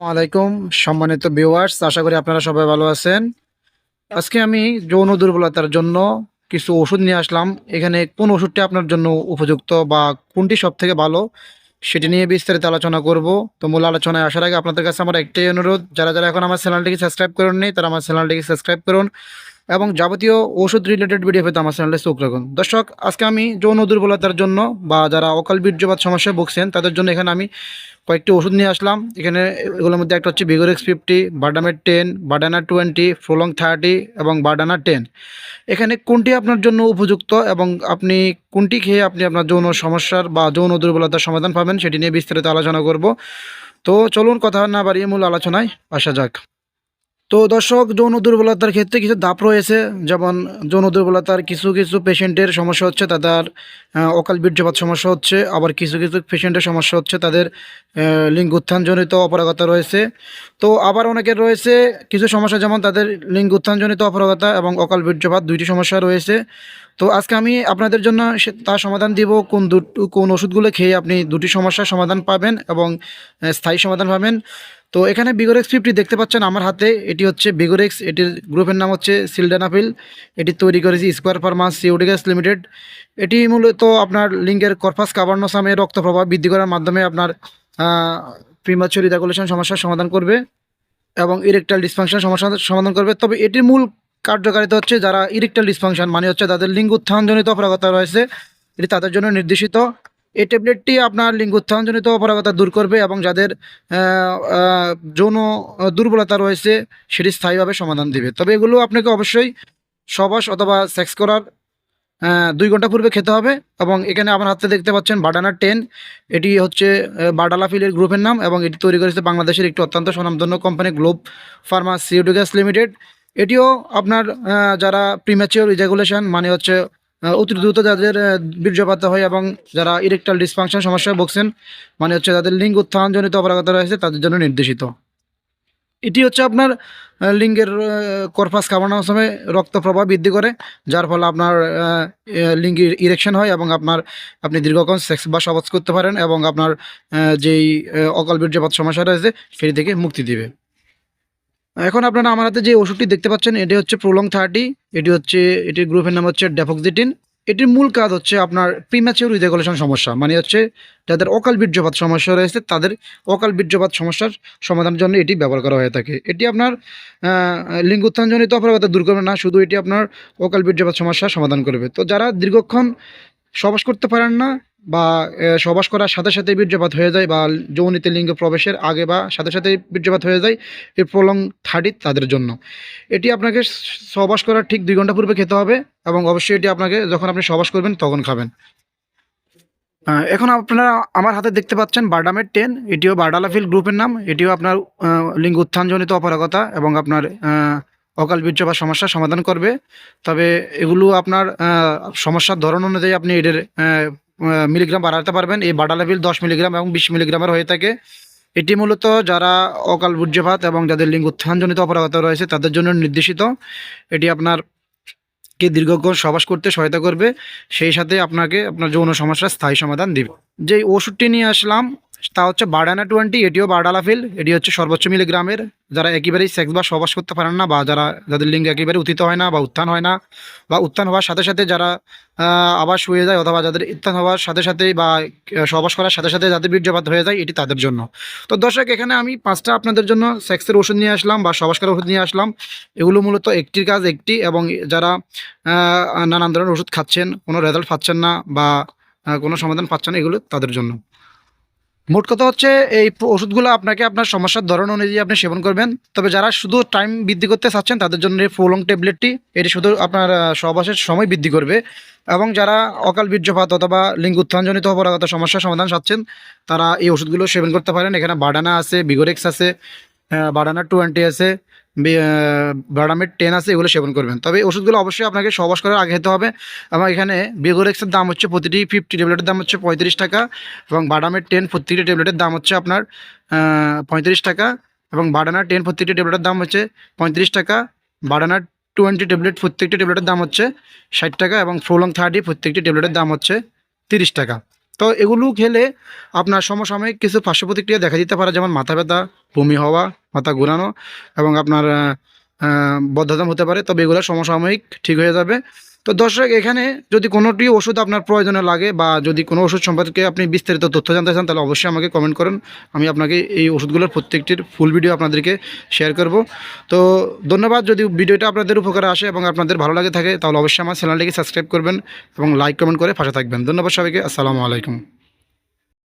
আলাইকুম সম্মানিত ভিউয়ার্স আশা করি আপনারা সবাই ভালো আছেন। আজকে আমি যৌন দুর্বলতার জন্য কিছু ওষুধ নিয়ে আসলাম। এখানে কোন ওষুধটি আপনার জন্য উপযুক্ত বা কোনটি সব থেকে ভালো সেটি নিয়ে বিস্তারিত আলোচনা করব। তো মূল আলোচনায় আসার আগে আপনাদের কাছে আমার একটাই অনুরোধ, যারা যারা এখন আমার চ্যানেলটিকে সাবস্ক্রাইব করেন নি তারা আমার চ্যানেলটিকে সাবস্ক্রাইব করুন। এবং যাবতীয় ওষুধ রিলেটেড ভিডিও পেতে আমার চ্যানেলে চোখ রাখুন। দর্শক, আজকে আমি যৌন দুর্বলতার জন্য বা যারা অকাল বীর্যপাত সমস্যায় ভুগছেন, তাদের জন্য এখানে আমি কয়েকটি ওষুধ নিয়ে আসলাম। এখানে এগুলোর মধ্যে একটা হচ্ছে ভিগোরেক্স ফিফটি বার্ডামের টেন বার্ডানা টোয়েন্টি ফ্রোলং থার্টি এবং বার্ডানা টেন এখানে কোনটি আপনার জন্য উপযুক্ত এবং আপনি কোনটি খেয়ে আপনি আপনার যৌন সমস্যার বা যৌন দুর্বলতার সমাধান পাবেন, সেটি নিয়ে বিস্তারিত আলোচনা করব। তো চলুন, কথা না বাড়িয়ে মূল আলোচনায় আসা যাক। তো দর্শক যৌন দুর্বলতার ক্ষেত্রে কিছু ধাপ রয়েছে। যেমন যৌন দুর্বলতার কিছু কিছু পেশেন্টের সমস্যা হচ্ছে তাদের অকাল বীর্যপাত সমস্যা হচ্ছে। আবার কিছু কিছু পেশেন্টের সমস্যা হচ্ছে তাদের আহ, লিঙ্গ উত্থানজনিত অপারগতা রয়েছে। তো আবার অনেকের রয়েছে কিছু সমস্যা যেমন তাদের লিঙ্গ উত্থানজনিত অপারগতা এবং অকাল বীর্যপাত দুইটি সমস্যা রয়েছে। তো আজকে আমি আপনাদের জন্য তার সমাধান দিব। কোন কোন ওষুধগুলো খেয়ে আপনি দুটি সমস্যার সমাধান পাবেন এবং স্থায়ী সমাধান পাবেন। তো এখানে বিগোরেক্স ফিফটি দেখতে পাচ্ছেন আমার হাতে। এটি হচ্ছে বিগোরেক্স এটির গ্রুপের নাম হচ্ছে সিলডানাফিল এটি তৈরি করেছি স্কোয়ার ফার্মাস সিউডিগাস লিমিটেড এটি মূলত আপনার লিঙ্গের কর্পাস কাভার্নোসামে রক্ত প্রবাহ বৃদ্ধি করার মাধ্যমে আপনার প্রিমাচুর ইদাকুলেশন সমস্যার সমাধান করবে এবং ইরেকটাল ডিসফাংশন সমস্যা সমাধান করবে। তবে এটির মূল কার্যকারিতা হচ্ছে যারা ইরেকটাল ডিসফাংশন মানে হচ্ছে তাদের লিঙ্গ উত্থানজনিত অপরাগতা রয়েছে, এটি তাদের জন্য নির্দেশিত। এই ট্যাবলেটটি আপনার লিঙ্গ উত্থানজনিত অপরাগতা দূর করবে এবং যাদের যৌন দুর্বলতা রয়েছে, সেটি স্থায়ীভাবে সমাধান দেবে। তবে এগুলো আপনাকে অবশ্যই সবাস অথবা সেক্স করার দুই ঘণ্টা পূর্বে খেতে হবে এবং এখানে আমার হাতে দেখতে পাচ্ছেন বাডানা টেন। এটি হচ্ছে বাডালা ফিলের গ্রুপের নাম এবং এটি তৈরি করেছে বাংলাদেশের একটি অত্যন্ত স্বনামধন্য কোম্পানি গ্লোব ফার্মাসিউটিক্যালস লিমিটেড। এটিও আপনার যারা প্রিম্যাচিওর ইজাগুলেশন মানে হচ্ছে অতি দ্রুত যাদের বীর্যপাত হয় এবং যারা ইরেকটাল ডিসফাংশন সমস্যায় ভুগছেন মানে হচ্ছে যাদের লিঙ্গ উত্থানজনিত অপরাগতা রয়েছে, তাদের জন্য নির্দেশিত। এটি হচ্ছে আপনার লিঙ্গের কর্পাস কামানোর সময় রক্ত প্রবাহ বৃদ্ধি করে, যার ফলে আপনার লিঙ্গের ইরেকশন হয় এবং আপনার, আপনি দীর্ঘক্ষণ সেক্স বা সবাজ করতে পারেন এবং আপনার যেই অকাল বীর্যপাত সমস্যা রয়েছে, সেটি থেকে মুক্তি দিবে। এখন আপনারা আমার হাতে যে ওষুধটি দেখতে পাচ্ছেন, এটি হচ্ছে প্রোলং থার্টি এটি হচ্ছে, এটির গ্রুপের নাম হচ্ছে ডেফক্সিটিন এটির মূল কাজ হচ্ছে আপনার প্রিম্যাচিওর ইজাকুলেশন সমস্যা মানে হচ্ছে যাদের অকাল বীর্যপাত সমস্যা রয়েছে, তাদের অকাল বীর্যপাত সমস্যার সমাধানের জন্য এটি ব্যবহার করা হয়ে থাকে। এটি আপনার লিঙ্গ উত্থানজনিত অপরাগতা দূর করবে না, শুধু এটি আপনার অকাল বীর্যপাত সমস্যার সমাধান করবে। তো যারা দীর্ঘক্ষণ সবাস করতে পারেন না বা সবাস করার সাথে সাথে বীর্যপাত হয়ে যায় বা যৌনীতে লিঙ্গ প্রবেশের আগে বা সাথে সাথে বীর্যপাত হয়ে যায় এই প্রলং থার্টি তাদের জন্য। এটি আপনাকে সবাস করার ঠিক দুই ঘণ্টা পূর্বে খেতে হবে এবং অবশ্যই এটি আপনাকে যখন আপনি সবাস করবেন তখন খাবেন। এখন আপনারা আমার হাতে দেখতে পাচ্ছেন বার্ডামের টেন, এটিও বার্ডালাফিল গ্রুপের নাম, এটিও আপনার লিঙ্গ উত্থানজনিত অপারগতা এবং আপনার অকাল বীর্য বা সমস্যার সমাধান করবে। তবে এগুলো আপনার সমস্যার ধরন অনুযায়ী আপনি এদের মিলিগ্রাম বাড়াতে পারবেন। এই বাডালাভিল দশ মিলিগ্রাম এবং বিশ মিলিগ্রামের হয়ে থাকে। এটি মূলত যারা অকাল বুর্যভাত এবং যাদের লিঙ্গ উত্থানজনিত অপরাধতা রয়েছে, তাদের জন্য নির্দেশিত। এটি আপনার কে দীর্ঘক্ষণ সবাস করতে সহায়তা করবে, সেই সাথে আপনাকে আপনার যৌন সমস্যার স্থায়ী সমাধান দিবে। যে ওষুধটি নিয়ে আসলাম তা হচ্ছে বার্ডানা টোয়েন্টি, এটিও বার্ডালাফিল এটি হচ্ছে সর্বোচ্চ মিলিগ্রামের যারা একেবারেই সেক্স বা সবাস করতে পারেন না বা যারা, যাদের লিঙ্গ একেবারে উত্থিত হয় না বা উত্থান হয় না, বা উত্থান হওয়ার সাথে সাথে যারা আবার শুয়ে যায় অথবা যাদের উত্থান হওয়ার সাথে সাথে বা সবাস করার সাথে সাথে যাদের বীর্যপাত হয়ে যায়, এটি তাদের জন্য। তো দর্শক, এখানে আমি পাঁচটা আপনাদের জন্য সেক্সের ওষুধ নিয়ে আসলাম বা সবাস করার ওষুধ নিয়ে আসলাম। এগুলো মূলত একটির কাজ একটি এবং যারা নানান ধরনের ওষুধ খাচ্ছেন, কোনো রেজাল্ট পাচ্ছেন না বা কোনো সমাধান পাচ্ছেন এগুলো তাদের জন্য। মোট কথা হচ্ছে এই ওষুধগুলো আপনাকে আপনার সমস্যার ধরন অনুযায়ী আপনি সেবন করবেন। তবে যারা শুধু টাইম বৃদ্ধি করতে চাচ্ছেন, তাদের জন্য এই প্রলং ট্যাবলেটটি এটি শুধু আপনার সহবাসের সময় বৃদ্ধি করবে। এবং যারা অকাল বীর্যপাত অথবা লিঙ্গ উত্থানজনিত অপরাগত সমস্যার সমাধান চাচ্ছেন তারা এই ওষুধগুলো সেবন করতে পারেন। এখানে বাডানা আছে, বিগোরেক্স আছে বাডানা টোয়েন্টি আছে বাডামের টেন আছে, এগুলো সেবন করবেন। তবে ওষুধগুলো অবশ্যই আপনাকে সহবাস করার আগে খেতে হবে। এবং এখানে বিগোরেক্সের দাম হচ্ছে প্রতিটি ফিফটি ট্যাবলেটের দাম হচ্ছে পঁয়ত্রিশ টাকা এবং বাডামের টেন প্রত্যেকটি ট্যাবলেটের দাম হচ্ছে আপনার পঁয়ত্রিশ টাকা এবং বাডানার টেন প্রত্যেকটি ট্যাবলেটের দাম হচ্ছে পঁয়ত্রিশ টাকা। বাডানার টোয়েন্টি ট্যাবলেট প্রত্যেকটি ট্যাবলেটের দাম হচ্ছে ষাট টাকা এবং ফ্রোলং থার্টি প্রত্যেকটি ট্যাবলেটের দাম হচ্ছে তিরিশ টাকা। তো এগুলো খেলে আপনার সমসাময়িক কিছু পার্শ্ব প্রতিক্রিয়া দেখা দিতে পারে যেমন মাথা ব্যথা বমি হওয়া মাথা ঘুরানো এবং আপনার আহ, হতে পারে। তবে এগুলো সমসাময়িক ঠিক হয়ে যাবে। তো দর্শক, এখানে যদি কোনোটি ওষুধ আপনার প্রয়োজনে লাগে বা যদি কোনো ওষুধ সম্পর্কে আপনি বিস্তারিত তথ্য জানতে চান, তাহলে অবশ্যই আমাকে কমেন্ট করেন। আমি আপনাকে এই ওষুধগুলোর প্রত্যেকটির ফুল ভিডিও আপনাদেরকে শেয়ার করব। তো ধন্যবাদ, যদি ভিডিওটা আপনাদের উপকারে আসে এবং আপনাদের ভালো লাগে থাকে, তাহলে অবশ্যই আমার চ্যানেলটিকে সাবস্ক্রাইব করবেন এবং লাইক কমেন্ট করে পাশে থাকবেন। ধন্যবাদ সবাইকে, আসসালামু আলাইকুম।